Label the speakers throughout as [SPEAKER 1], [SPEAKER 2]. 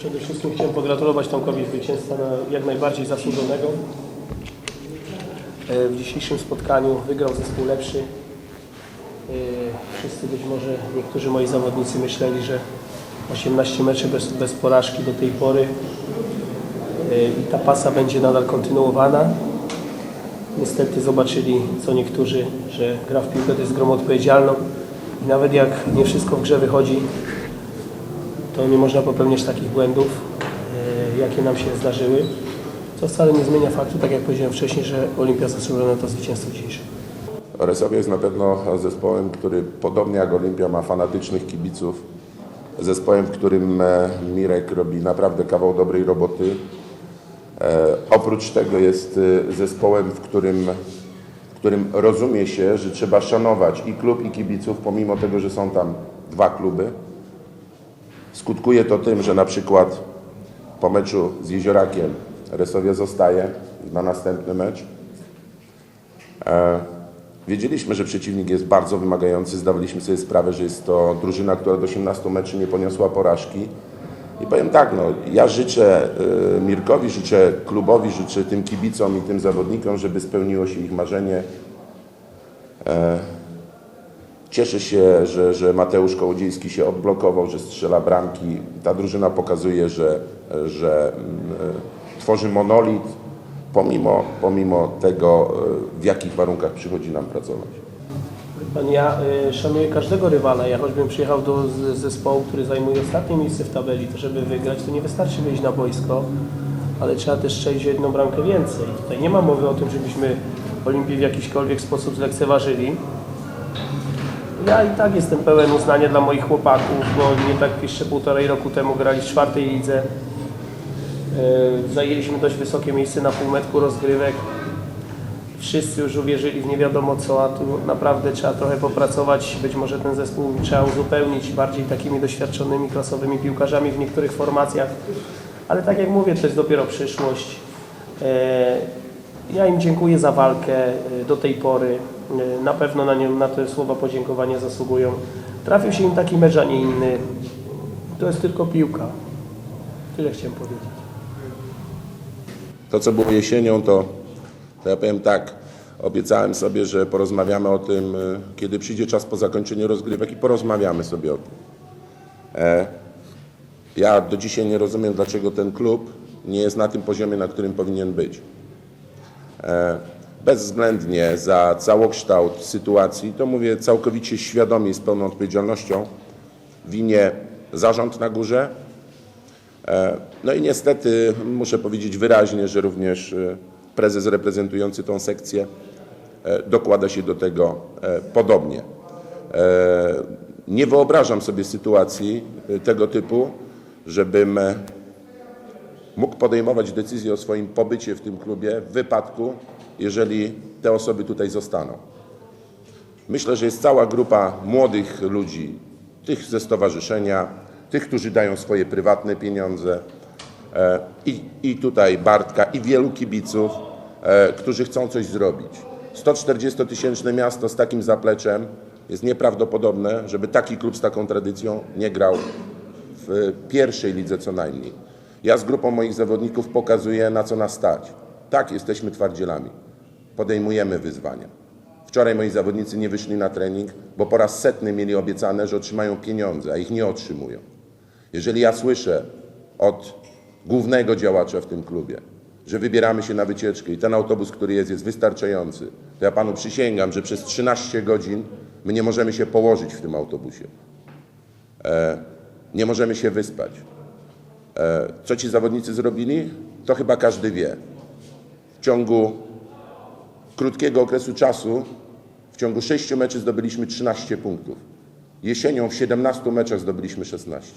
[SPEAKER 1] Przede wszystkim chciałem pogratulować Tomkowi zwycięstwa na jak najbardziej zasłużonego. E, W dzisiejszym spotkaniu wygrał zespół lepszy. E, Wszyscy być może, niektórzy moi zawodnicy myśleli, że 18 meczy bez, bez porażki do tej pory e, i ta pasa będzie nadal kontynuowana. Niestety zobaczyli, co niektórzy, że gra w piłkę to jest grą odpowiedzialną i nawet jak nie wszystko w grze wychodzi, to nie można popełniać takich błędów, e, jakie nam się zdarzyły. Co wcale nie zmienia faktu, tak jak powiedziałem wcześniej, że Olimpia zasłużyła na to zwycięstwo dzisiejsze.
[SPEAKER 2] Resowia jest na pewno zespołem, który podobnie jak Olimpia ma fanatycznych kibiców. Zespołem, w którym e, Mirek robi naprawdę kawał dobrej roboty. E, oprócz tego jest zespołem, w którym, w którym rozumie się, że trzeba szanować i klub, i kibiców, pomimo tego, że są tam dwa kluby. Skutkuje to tym, że na przykład po meczu z Jeziorakiem Resowia zostaje na następny mecz. Wiedzieliśmy, że przeciwnik jest bardzo wymagający, zdawaliśmy sobie sprawę, że jest to drużyna, która do 18 meczy nie poniosła porażki. I powiem tak, no, ja życzę y, Mirkowi, życzę klubowi, życzę tym kibicom i tym zawodnikom, żeby spełniło się ich marzenie. E, cieszę się, że, że Mateusz Kołodziejski się odblokował, że strzela bramki. Ta drużyna pokazuje, że, że mm, tworzy monolit, pomimo, pomimo tego, y, w jakich warunkach przychodzi nam pracować.
[SPEAKER 1] Pan, ja y, szanuję każdego rywala. Ja choćbym przyjechał do zespołu, który zajmuje ostatnie miejsce w tabeli, to żeby wygrać, to nie wystarczy wyjść na boisko, ale trzeba też strzelić jedną bramkę więcej. Tutaj nie ma mowy o tym, żebyśmy Olimpię w jakiśkolwiek sposób zlekceważyli. Ja i tak jestem pełen uznania dla moich chłopaków, bo nie tak jeszcze półtorej roku temu grali w czwartej lidze. E, Zajęliśmy dość wysokie miejsce na półmetku rozgrywek. Wszyscy już uwierzyli w nie wiadomo co, a tu naprawdę trzeba trochę popracować. Być może ten zespół trzeba uzupełnić bardziej takimi doświadczonymi, klasowymi piłkarzami w niektórych formacjach. Ale tak jak mówię, to jest dopiero przyszłość. E, Ja im dziękuję za walkę e, do tej pory. E, Na pewno na, nią, na te słowa podziękowania zasługują. Trafił się im taki mecz, a nie inny. To jest tylko piłka. Tyle chciałem powiedzieć.
[SPEAKER 2] To, co było jesienią, to, to ja powiem tak, obiecałem sobie, że porozmawiamy o tym, y, kiedy przyjdzie czas po zakończeniu rozgrywek i porozmawiamy sobie o tym. E, ja do dzisiaj nie rozumiem, dlaczego ten klub nie jest na tym poziomie, na którym powinien być. E, bezwzględnie za całokształt sytuacji, to mówię całkowicie świadomie i z pełną odpowiedzialnością, winie zarząd na górze, no i niestety muszę powiedzieć wyraźnie, że również e, prezes reprezentujący tą sekcję e, dokłada się do tego e, podobnie. E, Nie wyobrażam sobie sytuacji e, tego typu, żebym e, mógł podejmować decyzję o swoim pobycie w tym klubie w wypadku, jeżeli te osoby tutaj zostaną. Myślę, że jest cała grupa młodych ludzi, tych ze stowarzyszenia, tych, którzy dają swoje prywatne pieniądze e, i, i tutaj Bartka i wielu kibiców, e, którzy chcą coś zrobić. 140-tysięczne miasto z takim zapleczem jest nieprawdopodobne, żeby taki klub z taką tradycją nie grał w pierwszej lidze co najmniej. Ja z grupą moich zawodników pokazuję, na co nas stać. Tak, jesteśmy twardzielami. Podejmujemy wyzwania. Wczoraj moi zawodnicy nie wyszli na trening, bo po raz setny mieli obiecane, że otrzymają pieniądze, a ich nie otrzymują. Jeżeli ja słyszę od głównego działacza w tym klubie, że wybieramy się na wycieczkę i ten autobus, który jest, jest wystarczający, to ja panu przysięgam, że przez 13 godzin my nie możemy się położyć w tym autobusie. E, nie możemy się wyspać. E, co ci zawodnicy zrobili? To chyba każdy wie. W ciągu krótkiego okresu czasu, w ciągu 6 meczy zdobyliśmy 13 punktów. Jesienią w 17 meczach zdobyliśmy 16.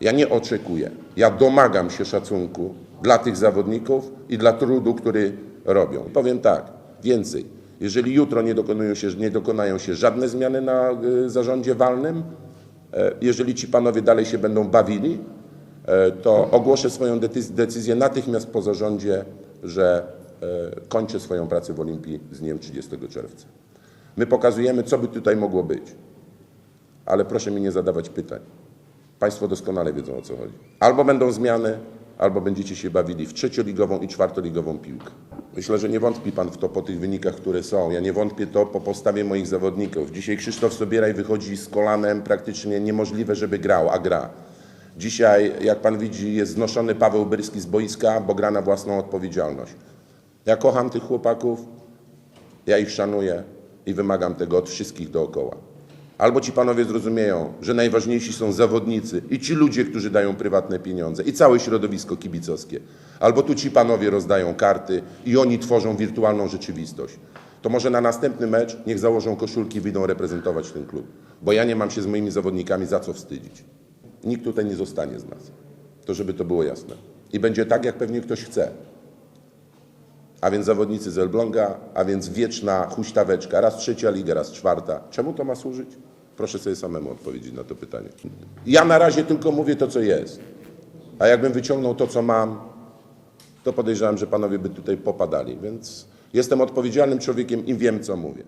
[SPEAKER 2] Ja nie oczekuję, ja domagam się szacunku dla tych zawodników i dla trudu, który robią. Powiem tak, więcej. Jeżeli jutro nie dokonują się, nie dokonają się żadne zmiany na y, zarządzie walnym, e, jeżeli ci panowie dalej się będą bawili, to ogłoszę swoją decyz- decyzję natychmiast po zarządzie, że e, kończę swoją pracę w Olimpii z dniem 30 czerwca. My pokazujemy, co by tutaj mogło być, ale proszę mi nie zadawać pytań. Państwo doskonale wiedzą o co chodzi. Albo będą zmiany, albo będziecie się bawili w trzecioligową i czwartoligową piłkę. Myślę, że nie wątpi Pan w to po tych wynikach, które są. Ja nie wątpię to po postawie moich zawodników. Dzisiaj Krzysztof Sobieraj wychodzi z kolanem praktycznie niemożliwe, żeby grał, a gra. Dzisiaj, jak Pan widzi, jest znoszony Paweł Byrski z boiska, bo gra na własną odpowiedzialność. Ja kocham tych chłopaków, ja ich szanuję i wymagam tego od wszystkich dookoła. Albo ci panowie zrozumieją, że najważniejsi są zawodnicy i ci ludzie, którzy dają prywatne pieniądze i całe środowisko kibicowskie. Albo tu ci panowie rozdają karty i oni tworzą wirtualną rzeczywistość. To może na następny mecz niech założą koszulki i wyjdą reprezentować ten klub. Bo ja nie mam się z moimi zawodnikami za co wstydzić. Nikt tutaj nie zostanie z nas. To żeby to było jasne. I będzie tak, jak pewnie ktoś chce. A więc zawodnicy z Elbląga, a więc wieczna huśtaweczka, raz trzecia liga, raz czwarta. Czemu to ma służyć? Proszę sobie samemu odpowiedzieć na to pytanie. Ja na razie tylko mówię to, co jest. A jakbym wyciągnął to, co mam, to podejrzewam, że panowie by tutaj popadali. Więc jestem odpowiedzialnym człowiekiem i wiem, co mówię.